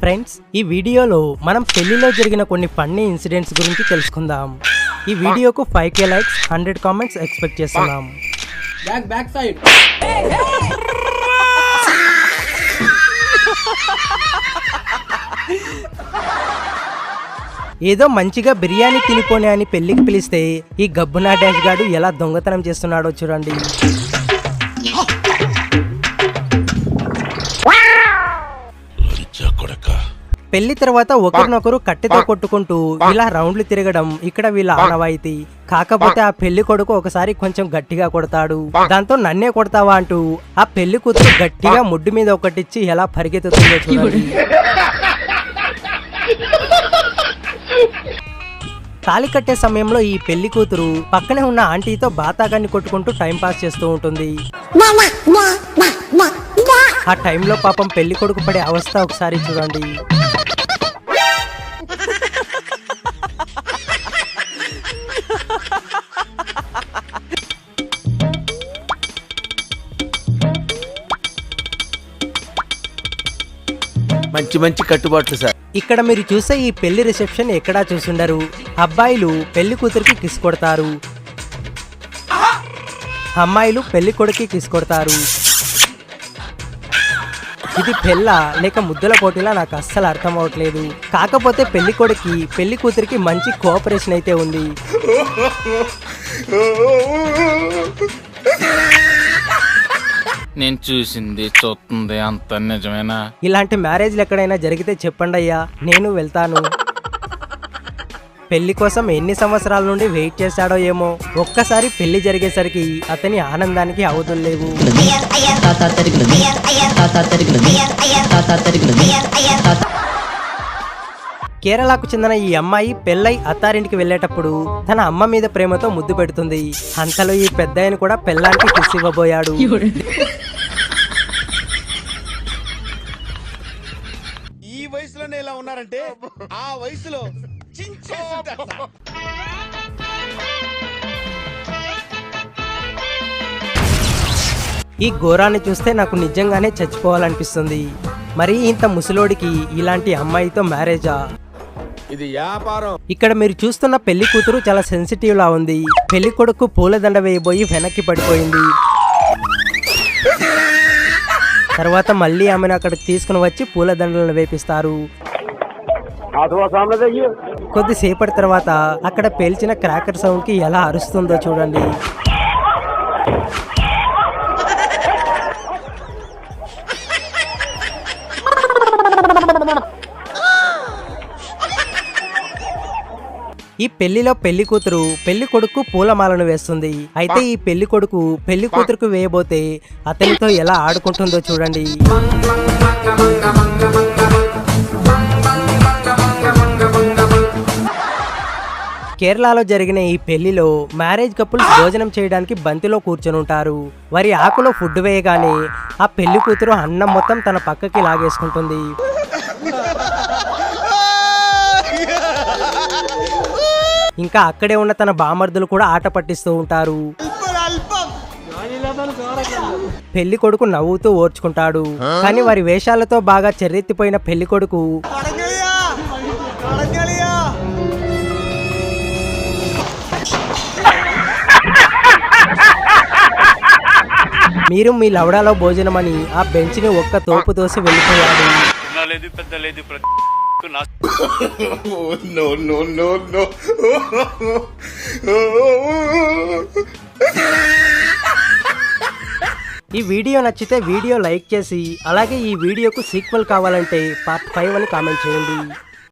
Friends ఈ వీడియోలో మనం పెళ్ళిలో జరిగిన కొన్ని ఫన్నీ ఇన్సిడెంట్స్ గురించి తెలుసుకుందాం. ఈ వీడియోకు five K likes hundred comments expect చేస్తున్నాం. బ్యాక్ బ్యాక్ సైడ్ ఏదో మంచిగా బిర్యానీ తినిపోని అని పెళ్ళికి పిలిస్తే ఈ గబ్బునా డాష్ గాడు ఎలా దొంగతనం చేస్తున్నాడో చూడండి. పెళ్ళి తర్వాత ఒకరినొకరు కట్టెతో కొట్టుకుంటూ ఇలా రౌండ్లు తిరగడం ఇక్కడ వీళ్ళ ఆనవాయితీ. కాకపోతే ఆ పెళ్ళి కొడుకు ఒకసారి కొంచెం గట్టిగా కొడతాడు. దాంతో నన్నే కొడతావా అంటూ ఆ పెళ్ళి కూతురు గట్టిగా ముడ్డు మీద ఒకటిచ్చి ఎలా పరిగెత్తుతుందో చూడండి. తాళి కట్టే సమయంలో ఈ పెళ్ళి కూతురు పక్కనే ఉన్న ఆంటీతో బాతాగాన్ని కొట్టుకుంటూ టైం పాస్ చేస్తూ ఉంటుంది. ఆ టైంలో పాపం పెళ్ళి కొడుకు పడే అవస్థ ఒకసారి చూడండి. మంచి మంచి కట్టుబాట్లు సార్. ఇక్కడ మీరు చూసే ఈ పెళ్ళి రిసెప్షన్ ఎక్కడా చూసుండరు. అబ్బాయిలు పెళ్ళి కూతురికి కిస్ కొడతారు. అమ్మాయిలు పెళ్ళి కొడుకి కిస్ కొడతారు. ఇది పెళ్ళ? లేక ముద్దల పోటీలా? నాకు అస్సలు అర్థం అవట్లేదు. కాకపోతే పెళ్ళి కొడుకి పెళ్ళి కూతురికి మంచి కోఆపరేషన్ అయితే ఉంది. నేను చూసింది చూస్తుంది అంత నిజమేనా? ఇలాంటి మ్యారేజ్లు ఎక్కడైనా జరిగితే చెప్పండి అయ్యా నేను వెళ్తాను. పెళ్ళి కోసం ఎన్ని సంవత్సరాల నుండి వెయిట్ చేశాడో ఏమో ఒక్కసారి పెళ్ళి జరిగేసరికి అతని ఆనందానికి అవధులు లేవు. కేరళకు చెందిన ఈ అమ్మాయి పెళ్ళై అత్తారింటికి వెళ్ళేటప్పుడు తన అమ్మ మీద ప్రేమతో ముద్దు పెడుతుంది. అంతలో ఈ పెద్దాయన కూడా పెళ్ళానికి కిస్ ఇవ్వబోయాడు. ఈ వయసులోనే ఇలా ఉన్నారంటే ఆ వయసులో. ఈ ఘోరాన్ని చూస్తే నాకు నిజంగానే చచ్చిపోవాలనిపిస్తుంది. మరి ఇంత ముసలోడికి ఇలాంటి అమ్మాయితో మ్యారేజా? ఇది వ్యాపారం. ఇక్కడ మీరు చూస్తున్న పెళ్ళి కూతురు చాలా సెన్సిటివ్ లా ఉంది. పెళ్ళి కొడుకు పూలదండ వేయబోయి వెనక్కి పడిపోయింది. తర్వాత మళ్ళీ ఆమెను అక్కడికి తీసుకుని వచ్చి పూలదండలను వేపిస్తారు. కొద్దిసేపటి తర్వాత అక్కడ పేల్చిన క్రాకర్ సౌండ్కి ఎలా అరుస్తుందో చూడండి. ఈ పెళ్ళిలో పెళ్ళి కూతురు పెళ్ళి కొడుకు పూలమాలను వేస్తుంది. అయితే ఈ పెళ్ళి కొడుకు పెళ్ళి కూతురుకు వేయబోతే అతనితో ఎలా ఆడుకుంటుందో చూడండి. కేరళలో జరిగిన ఈ పెళ్ళిలో మ్యారేజ్ కపుల్స్ భోజనం చేయడానికి బంతిలో కూర్చొని ఉంటారు. వారి ఆకులో ఫుడ్ వేయగానే ఆ పెళ్ళి కూతురు అన్నం మొత్తం తన పక్కకి లాగేసుకుంటుంది. ఇంకా అక్కడే ఉన్న తన బామర్దులు కూడా ఆట పట్టిస్తూ ఉంటారు. పెళ్ళి కొడుకు నవ్వుతూ ఓర్చుకుంటాడు. కానీ వారి వేషాలతో బాగా చెర్రెత్తిపోయిన పెళ్ళి కొడుకు మీరు మీ లవడాలో భోజనమని ఆ బెంచ్ని ఒక్క తోపు తోసి వెళ్ళిపోయాడు. నో నో నో నో ఈ వీడియో నచ్చితే వీడియో లైక్ చేసి అలాగే ఈ వీడియోకు సీక్వెల్ కావాలంటే పార్ట్ ఫైవ్ అని కామెంట్ చేయండి.